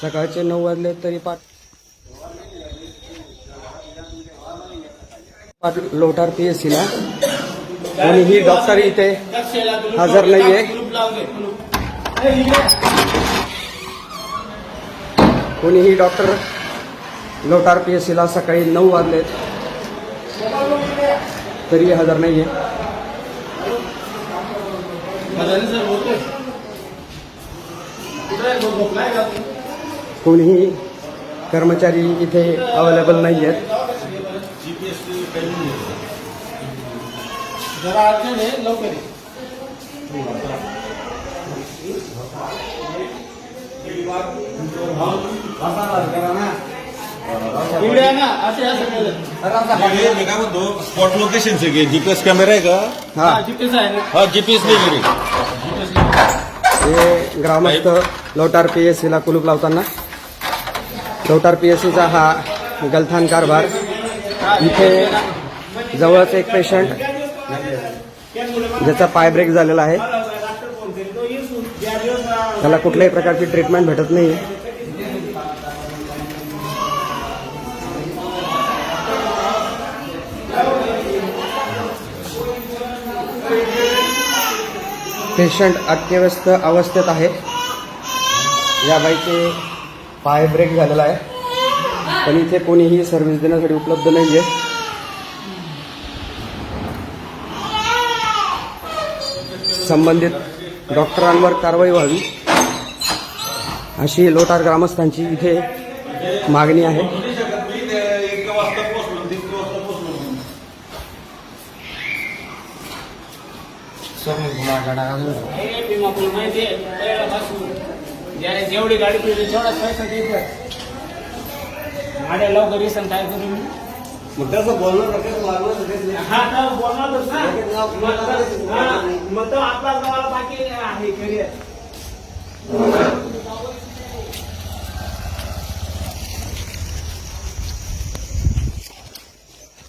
सकाळचे नऊ वाजले तरी पाठ पाठ लोटार पी एस सीला कोणीही डॉक्टर इथे हजर नाहीये. कोणीही डॉक्टर लोटार पी एस सीला सकाळी नऊ वाजलेत तरी हजर नाहीये. कोणीही कर्मचारी इथे अवेलेबल नाही आहेत मी काय म्हणतो स्पॉट लोकेशनचे घे. जीपीएस कॅमेरा आहे का? हा. हा, हा जीपीएस नाही घरी हे ग्रामस्थ लोटार पी एस सीला कुलूप लावताना. चौटार पी एस सीचा हा गलथान कारभार. इथे जवळच एक पेशंट ज्याचा पाय ब्रेक झालेला आहे. त्याला कुठल्याही प्रकारची ट्रीटमेंट भेटत नाही. पेशंट अत्यवस्थ अवस्थेत आहे. या बाईचे पाय ब्रेक झालेला आहे. पण इथे कोणीही सर्व्हिस देण्यासाठी उपलब्ध नाही आहे संबंधित डॉक्टरांवर कारवाई व्हावी अशी लोटार ग्रामस्थांची इथे मागणी आहे. एक वाजता पोहोचलो दीड वाजता पोहोचलो हे विमा पूल माहिती आहे पहिल्यापासून ज्या- जेवढी गाडी फिरली तेवढाच पैसा द्यायचा गाड्या लवकर येसन काय करू मी? मग त्याचं बोलणं हा तर बोलणारच ना मग तर- हा, मग तर आपला गावाला बाकी आहे करिअर